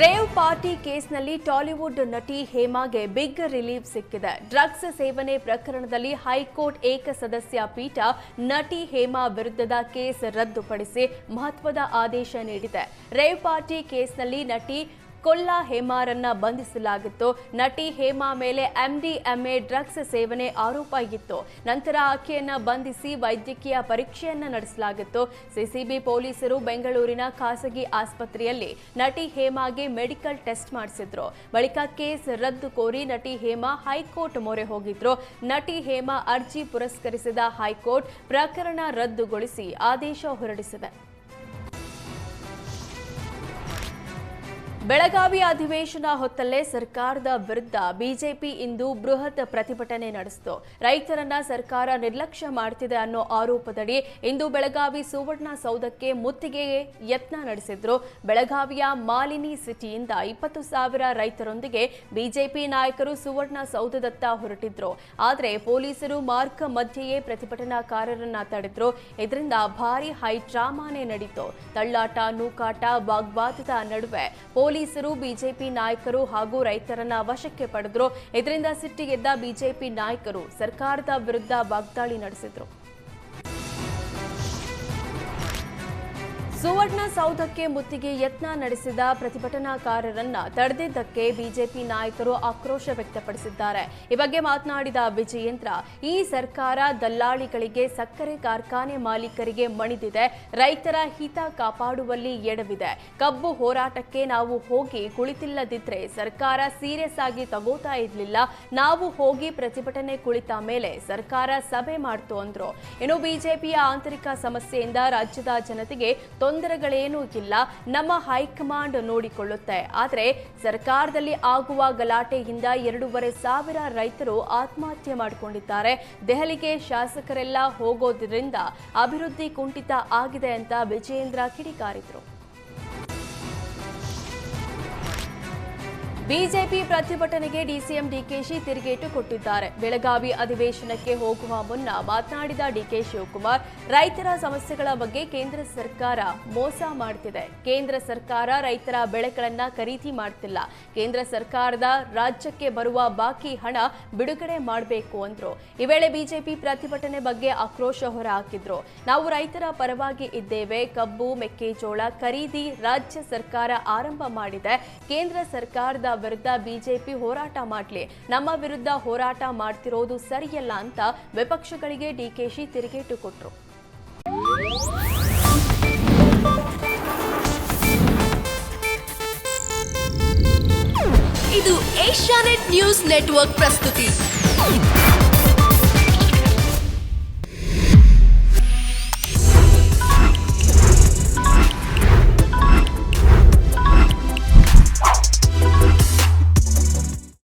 Rave party ಕೇಸ್ನಲ್ಲಿ Tollywood ನಟಿ ಹೇಮಾಗೆ ಬಿಗ್ ರಿಲೀಫ್ ಸಿಕ್ಕಿದೆ. ಡ್ರಗ್ಸ್ ಸೇವನೆ ಪ್ರಕರಣದಲ್ಲಿ ಹೈಕೋರ್ಟ್ ಏಕಸದಸ್ಯ ಪೀಠ ನಟಿ ಹೇಮಾ ವಿರುದ್ಧದ ಕೇಸ್ ರದ್ದುಪಡಿಸಿ ಮಹತ್ವದ ಆದೇಶ ನೀಡಿದೆ. ರೇವ್ ಪಾರ್ಟಿ ಕೇಸ್ನಲ್ಲಿ ನಟಿ ಕೊಲ್ಲಾ ಹೇಮಾರನ್ನ ಬಂಧಿಸಲಾಗಿತ್ತು. ನಟಿ ಹೇಮಾ ಮೇಲೆ ಎಂಡಿಎಂಎ ಡ್ರಗ್ಸ್ ಸೇವನೆ ಆರೋಪ ಇತ್ತು. ನಂತರ ಆಕೆಯನ್ನ ಬಂಧಿಸಿ ವೈದ್ಯಕೀಯ ಪರೀಕ್ಷೆಯನ್ನ ನಡೆಸಲಾಗಿತ್ತು. ಸಿಸಿಬಿ ಪೊಲೀಸರು ಬೆಂಗಳೂರಿನ ಖಾಸಗಿ ಆಸ್ಪತ್ರೆಯಲ್ಲಿ ನಟಿ ಹೇಮಾಗೆ ಮೆಡಿಕಲ್ ಟೆಸ್ಟ್ ಮಾಡಿಸಿದ್ರು. ಬಳಿಕ ಕೇಸ್ ರದ್ದು ಕೋರಿ ನಟಿ ಹೇಮಾ ಹೈಕೋರ್ಟ್ ಮೊರೆ ಹೋಗಿದ್ರು. ನಟಿ ಹೇಮಾ ಅರ್ಜಿ ಪುರಸ್ಕರಿಸಿದ ಹೈಕೋರ್ಟ್ ಪ್ರಕರಣ ರದ್ದುಗೊಳಿಸಿ ಆದೇಶ ಹೊರಡಿಸಿದೆ. ಬೆಳಗಾವಿ ಅಧಿವೇಶನ ಹೊತ್ತಲ್ಲೇ ಸರ್ಕಾರದ ವಿರುದ್ಧ ಬಿಜೆಪಿ ಇಂದು ಬೃಹತ್ ಪ್ರತಿಭಟನೆ ನಡೆಸಿತು. ರೈತರನ್ನ ಸರ್ಕಾರ ನಿರ್ಲಕ್ಷ್ಯ ಮಾಡ್ತಿದೆ ಅನ್ನೋ ಆರೋಪದಡಿ ಇಂದು ಬೆಳಗಾವಿ ಸುವರ್ಣ ಸೌಧಕ್ಕೆ ಮುತ್ತಿಗೆ ಯತ್ನ ನಡೆಸಿದ್ರು. ಬೆಳಗಾವಿಯ ಮಾಲಿನಿ ಸಿಟಿಯಿಂದ ಇಪ್ಪತ್ತು ಸಾವಿರ ರೈತರೊಂದಿಗೆ ಬಿಜೆಪಿ ನಾಯಕರು ಸುವರ್ಣ ಸೌಧದತ್ತ ಹೊರಟಿದ್ರು. ಆದರೆ ಪೊಲೀಸರು ಮಾರ್ಗ ಮಧ್ಯೆಯೇ ಪ್ರತಿಭಟನಾಕಾರರನ್ನ ತಡೆದ್ರು. ಇದರಿಂದ ಭಾರಿ ಹೈ ಡ್ರಾಮಾನೇ ನಡೀತು. ತಳ್ಳಾಟ, ನೂಕಾಟ, ವಾಗ್ವಾದದ ನಡುವೆ ಪೊಲೀಸರು, ಬಿಜೆಪಿ ನಾಯಕರು ಹಾಗೂ ರೈತರನ್ನ ವಶಕ್ಕೆ ಪಡೆದ್ರು. ಇದರಿಂದ ಸಿಟ್ಟಿಗೆದ್ದ ಬಿಜೆಪಿ ನಾಯಕರು ಸರ್ಕಾರದ ವಿರುದ್ಧ ವಾಗ್ದಾಳಿ ನಡೆಸಿದ್ರು. ಸುವರ್ಣ ಸೌಧಕ್ಕೆ ಮುತ್ತಿಗೆ ಯತ್ನ ನಡೆಸಿದ ಪ್ರತಿಭಟನಾಕಾರರನ್ನ ತಡೆದಿದ್ದಕ್ಕೆ ಬಿಜೆಪಿ ನಾಯಕರು ಆಕ್ರೋಶ ವ್ಯಕ್ತಪಡಿಸಿದ್ದಾರೆ. ಈ ಬಗ್ಗೆ ಮಾತನಾಡಿದ ವಿಜಯೇಂದ್ರ, ಈ ಸರ್ಕಾರ ದಲ್ಲಾಳಿಗಳಿಗೆ ಸಕ್ಕರೆ ಕಾರ್ಖಾನೆ ಮಾಲೀಕರಿಗೆ ಮಣಿದಿದೆ. ರೈತರ ಹಿತ ಕಾಪಾಡುವಲ್ಲಿ ಎಡವಿದೆ. ಕಬ್ಬು ಹೋರಾಟಕ್ಕೆ ನಾವು ಹೋಗಿ ಕುಳಿತಿಲ್ಲದಿದ್ರೆ ಸರ್ಕಾರ ಸೀರಿಯಸ್ ಆಗಿ ತಗೋತಾ ಇರಲಿಲ್ಲ. ನಾವು ಹೋಗಿ ಪ್ರತಿಭಟನೆ ಕುಳಿತ ಮೇಲೆ ಸರ್ಕಾರ ಸಭೆ ಮಾಡ್ತು ಅಂದ್ರು. ಇನ್ನು ಬಿಜೆಪಿಯ ಆಂತರಿಕ ಸಮಸ್ಯೆಯಿಂದ ರಾಜ್ಯದ ಜನತೆಗೆ ತೊಂದರೆಗಳೇನೂ ಇಲ್ಲ. ನಮ್ಮ ಹೈಕಮಾಂಡ್ ನೋಡಿಕೊಳ್ಳುತ್ತೆ. ಆದರೆ ಸರ್ಕಾರದಲ್ಲಿ ಆಗುವ ಗಲಾಟೆಯಿಂದ ಎರಡೂವರೆ ಸಾವಿರ ರೈತರು ಆತ್ಮಹತ್ಯೆ ಮಾಡಿಕೊಂಡಿದ್ದಾರೆ. ದೆಹಲಿಗೆ ಶಾಸಕರೆಲ್ಲ ಹೋಗೋದ್ರಿಂದ ಅಭಿವೃದ್ಧಿ ಕುಂಠಿತ ಆಗಿದೆ ಅಂತ ವಿಜಯೇಂದ್ರ ಕಿಡಿಕಾರಿದ್ರು. ಬಿಜೆಪಿ ಪ್ರತಿಭಟನೆಗೆ ಡಿಸಿಎಂ ಡಿಕೆಶಿ ತಿರುಗೇಟು ಕೊಟ್ಟಿದ್ದಾರೆ. ಬೆಳಗಾವಿ ಅಧಿವೇಶನಕ್ಕೆ ಹೋಗುವ ಮುನ್ನ ಮಾತನಾಡಿದ ಡಿಕೆ ಶಿವಕುಮಾರ್, ರೈತರ ಸಮಸ್ಯೆಗಳ ಬಗ್ಗೆ ಕೇಂದ್ರ ಸರ್ಕಾರ ಮೋಸ ಮಾಡ್ತಿದೆ. ಕೇಂದ್ರ ಸರ್ಕಾರ ರೈತರ ಬೆಳೆಗಳನ್ನ ಖರೀದಿ ಮಾಡ್ತಿಲ್ಲ. ಕೇಂದ್ರ ಸರ್ಕಾರದ ರಾಜ್ಯಕ್ಕೆ ಬರುವ ಬಾಕಿ ಹಣ ಬಿಡುಗಡೆ ಮಾಡಬೇಕು ಅಂದ್ರು. ಈ ವೇಳೆ ಬಿಜೆಪಿ ಪ್ರತಿಭಟನೆ ಬಗ್ಗೆ ಆಕ್ರೋಶ ಹೊರಹಾಕಿದ್ರು. ನಾವು ರೈತರ ಪರವಾಗಿ ಇದ್ದೇವೆ. ಕಬ್ಬು, ಮೆಕ್ಕೆಜೋಳ ಖರೀದಿ ರಾಜ್ಯ ಸರ್ಕಾರ ಆರಂಭ ಮಾಡಿದೆ. ಕೇಂದ್ರ ಸರ್ಕಾರದ ವಿರುದ್ಧ ಬಿಜೆಪಿ ಹೋರಾಟ ಮಾಡಲಿ. ನಮ್ಮ ವಿರುದ್ಧ ಹೋರಾಟ ಮಾಡ್ತಿರೋದು ಸರಿಯಲ್ಲ ಅಂತ ವಿಪಕ್ಷಗಳಿಗೆ ಡಿಕೆಶಿ ತಿರುಗೇಟು ಕೊಟ್ರು. ಇದು ಏಷ್ಯಾನೆಟ್ ನ್ಯೂಸ್ ನೆಟ್ವರ್ಕ್ ಪ್ರಸ್ತುತಿ.